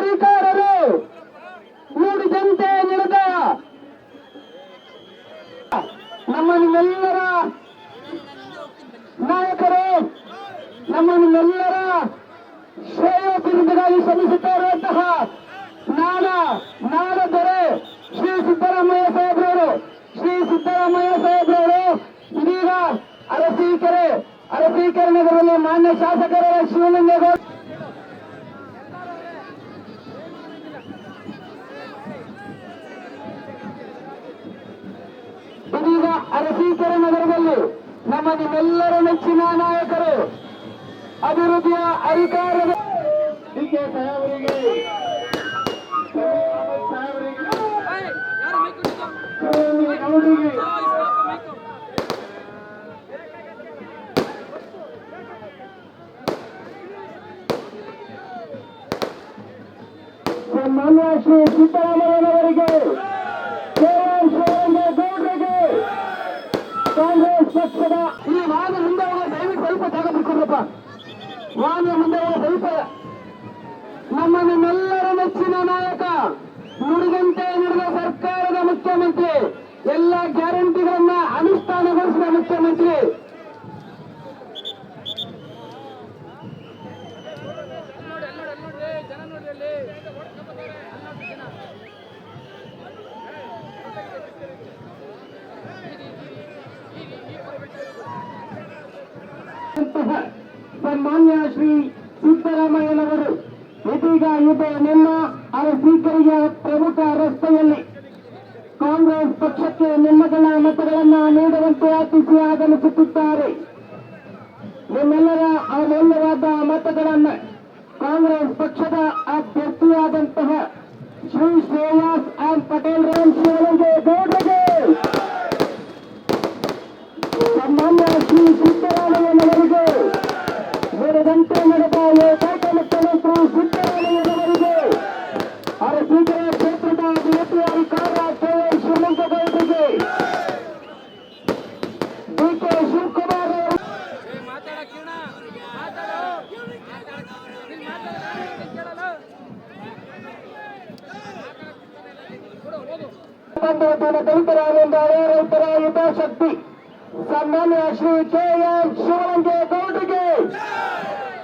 ಅಧಿಕಾರರು ನುಡಿದಂತೆ ನಡೆದ ನಮ್ಮ ನಿಮ್ಮೆಲ್ಲರ ನಾಯಕರು, ನಮ್ಮ ನಿಮ್ಮೆಲ್ಲರ ಶ್ರೇಯ ಬಿರುದಿಗಾಗಿ ನಾಡ ದೊರೆ ಶ್ರೀ ಸಿದ್ದರಾಮಯ್ಯ ಸಾಹೇಬ್ರವರು. ಶ್ರೀ ಸಿದ್ದರಾಮಯ್ಯ ಸಾಹೇಬ್ರವರು ಇದೀಗ ಅರಸೀಕೆರೆ ಅರಸೀಕೆರೆ ನಗರದಲ್ಲಿ ಮಾನ್ಯ ಶಾಸಕರ ಶಿವಲಿಂಗೇಗೌಡ ಅರಸೀಕೆರೆ ನಗರದಲ್ಲಿ ನಮ್ಮ ನಿಮ್ಮೆಲ್ಲರ ನೆಚ್ಚಿನ ನಾಯಕರು ಅಭಿವೃದ್ಧಿಯ ಅಧಿಕಾರದ ಮಾನ್ಯ ಶ್ರೀ ಸಿದ್ದರಾಮಯ್ಯನವರಿಗೆ ಕೆ ಎನ್ ಶಿವಲಿಂಗೇಗೌಡರಿಗೆ ಪಕ್ಷದ ಈ ವಾದ ಮುಂದೆ ಹೋಗೋ ದಯವಿಟ್ಟು ಸ್ವಲ್ಪ ಜಾಗ ಬಿಟ್ಕೊಂಡ್ರಪ್ಪ. ವಾದ ಮುಂದೆ ಹೋಗೋ ಸ್ವಲ್ಪ. ನಮ್ಮ ನಿಮ್ಮೆಲ್ಲರ ನೆಚ್ಚಿನ ನಾಯಕ ನುಡಿದಂತೆ ನಡೆದ ಸರ್ಕಾರದ ಮುಖ್ಯಮಂತ್ರಿ, ಎಲ್ಲ ಗ್ಯಾರಂಟಿಗಳನ್ನ ಸನ್ಮಾನ್ಯ ಶ್ರೀ ಸಿದ್ದರಾಮಯ್ಯನವರು, ಇದೀಗ ಇದು ನಿಮ್ಮ ಅರಸೀಕರಿಯ ಪ್ರಮುಖ ರಸ್ತೆಯಲ್ಲಿ. ಕಾಂಗ್ರೆಸ್ ಪಕ್ಷಕ್ಕೆ ನಿಮ್ಮಗಳ ಮತಗಳನ್ನ ನೀಡುವಂತೆ ಆಶಿಸಿ ಆಗಮಿಸುತ್ತಿದ್ದಾರೆ. ನಿಮ್ಮೆಲ್ಲರ ಅಮೂಲ್ಯವಾದ ಮತಗಳನ್ನು ಕಾಂಗ್ರೆಸ್ ಪಕ್ಷದ ಅಭ್ಯರ್ಥಿಯಾದಂತಹ ಶ್ರೀ ಶ್ರೇಯಾಸ್ ಆರ್ ಪಟೇಲ್ ರಾಮ್ ಸನ್ಮಾನ್ಯ ಶ್ರೀ ನಡೆದಂತೆ ನಡೆದ ಏಕೈಕ ಮುಖ್ಯಮಂತ್ರಿ ಸಿದ್ದರಾಮಯ್ಯನವರಿಗೆ ಅರಸೀಕೆರೆ ಕ್ಷೇತ್ರದ ಅಧಿಕಾರ ಕೆ ಎನ್ ಶಿವಲಿಂಗೇಗೌಡರಿಗೆ ಡಿ ಕೆ ಶಿವಕುಮಾರ್ ದಲಿತರ ಹಳೆಯ ರೈತರ ಹಿತಾಸಕ್ತಿ ಸನ್ಮಾನ್ಯ ಶ್ರೀ ಕೆ ಎನ್ ಶಿವಲಿಂಗೇಗೌಡರಿಗೆ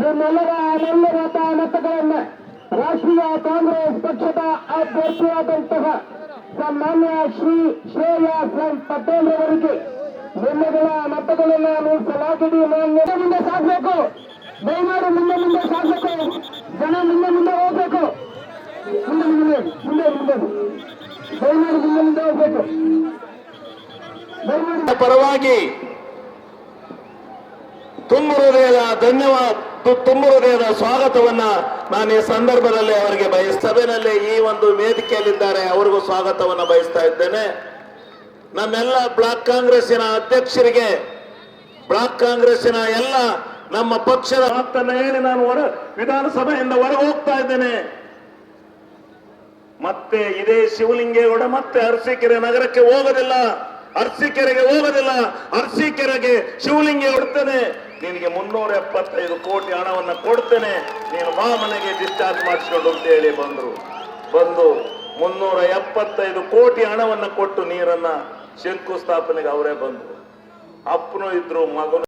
ನಿಮ್ಮೆಲ್ಲರ ಅಮೂಲ್ಯವಾದ ಮತಗಳನ್ನ ರಾಷ್ಟ್ರೀಯ ಕಾಂಗ್ರೆಸ್ ಪಕ್ಷದ ಅಭ್ಯರ್ಥಿಯಾದಂತಹ ಸನ್ಮಾನ್ಯ ಶ್ರೀ ಶ್ರೇಯಾಸ್ ಎಂ ಪಟೇಲ್ ಅವರಿಗೆ ನಿಮ್ಮೆಗಳ ಮತಗಳನ್ನು ಮೀಸಲಾಗಿಡಿ ಮುಂದೆ ಮುಂದೆ ಸಾಗಬೇಕು ದಯಮಾಡಿ ಮುಂದೆ ಮುಂದೆ ಸಾಗಬೇಕು ಜನ ಮುಂದೆ ಮುಂದೆ ಹೋಗ್ಬೇಕು. ಮುಂದೆ ಮುಂದೆ ಮುಂದೆ ಮುಂದೆ ದಯಮಾಡಿ ಮುಂದೆ ಮುಂದೆ ಹೋಗ್ಬೇಕು. ಪರವಾಗಿ ತುಂಬ ಹೃದಯದ ಧನ್ಯವಾದ. ತುಂಬ ಹೃದಯದ ಸ್ವಾಗತವನ್ನ ನಾನು ಈ ಸಂದರ್ಭದಲ್ಲಿ ಅವರಿಗೆ ಬಯ ಈ ಒಂದು ವೇದಿಕೆಯಲ್ಲಿದ್ದಾರೆ, ಅವರಿಗೂ ಸ್ವಾಗತವನ್ನ ಬಯಸ್ತಾ ಇದ್ದೇನೆ. ನಮ್ಮೆಲ್ಲ ಬ್ಲಾಕ್ ಕಾಂಗ್ರೆಸ್ಸಿನ ಅಧ್ಯಕ್ಷರಿಗೆ, ಬ್ಲಾಕ್ ಕಾಂಗ್ರೆಸ್ಸಿನ ಎಲ್ಲ ನಮ್ಮ ಪಕ್ಷದ ಮಾತನ್ನ ಹೇಳಿ ನಾನು ಹೊರ ವಿಧಾನಸಭೆಯಿಂದ ಹೊರಗೆ ಹೋಗ್ತಾ ಇದ್ದೇನೆ. ಮತ್ತೆ ಇದೇ ಶಿವಲಿಂಗೇಗೌಡ ಮತ್ತೆ ಅರಸೀಕೆರೆ ನಗರಕ್ಕೆ ಹೋಗೋದಿಲ್ಲ, ಅರಸೀಕೆರೆಗೆ ಹೋಗೋದಿಲ್ಲ, ಅರಸೀಕೆರೆಗೆ ಶಿವಲಿಂಗೇ ಕೊಡ್ತೇನೆ ನಿನಗೆ ಮುನ್ನೂರ ಎಪ್ಪತ್ತೈದು ಕೋಟಿ ಹಣವನ್ನ ಕೊಡ್ತೇನೆ. ನೀನು ಮಾ ಮನೆಗೆ ಡಿಸ್ಚಾರ್ಜ್ ಮಾಡಿಸ್ಕೊಂಡು ಅಂತ ಹೇಳಿ ಬಂದ್ರು. ಬಂದು ಮುನ್ನೂರ ಎಪ್ಪತ್ತೈದು ಕೋಟಿ ಹಣವನ್ನ ಕೊಟ್ಟು ನೀರನ್ನ ಶಂಕುಸ್ಥಾಪನೆಗೆ ಅವರೇ ಬಂದ್ರು. ಅಪ್ಪನೂ ಇದ್ರು, ಮಗನು